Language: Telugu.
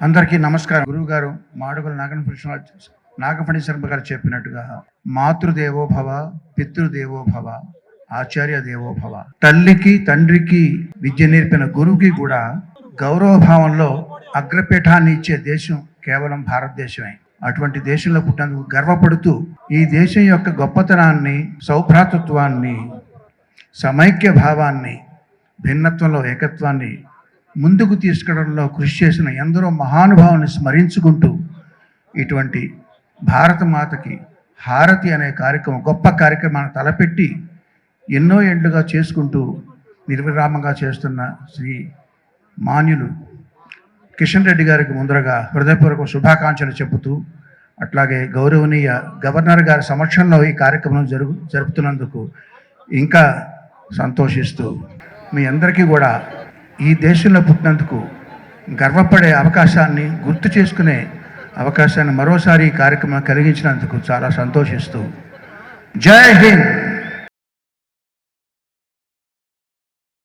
అందరికీ నమస్కారం. గురువు గారు మాడుగుల నాగనపృష్ణ నాగపణి శర్మ గారు చెప్పినట్టుగా మాతృదేవో భవ పితృదేవో భవ ఆచార్య దేవో భవ తల్లికి తండ్రికి విద్య నేర్పిన గురువుకి కూడా గౌరవ భావంలో అగ్రపీఠాన్ని ఇచ్చే దేశం కేవలం భారతదేశమే. అటువంటి దేశంలో పుట్టినందుకు గర్వపడుతూ ఈ దేశం యొక్క గొప్పతనాన్ని సౌభ్రాతృత్వాన్ని సమైక్య భావాన్ని భిన్నత్వంలో ఏకత్వాన్ని ముందుకు తీసుకెళ్ళడంలో కృషి చేసిన ఎందరో మహానుభావుని స్మరించుకుంటూ ఇటువంటి భారత మాతకి హారతి అనే కార్యక్రమం గొప్ప కార్యక్రమాన్ని తలపెట్టి ఎన్నో ఏండ్లుగా చేసుకుంటూ నిర్విరామంగా చేస్తున్న శ్రీ మాన్యులు కిషన్ రెడ్డి గారికి ముందరగా హృదయపూర్వక శుభాకాంక్షలు చెబుతూ అట్లాగే గౌరవనీయ గవర్నర్ గారి సమక్షంలో ఈ కార్యక్రమం జరుగు జరుపుతున్నందుకు ఇంకా సంతోషిస్తూ మీ అందరికీ కూడా ఈ దేశంలో పుట్టినందుకు గర్వపడే అవకాశాన్ని గుర్తు చేసుకునే అవకాశాన్ని మరోసారి ఈ కార్యక్రమం కలిగించినందుకు చాలా సంతోషిస్తూ. జై హింద్!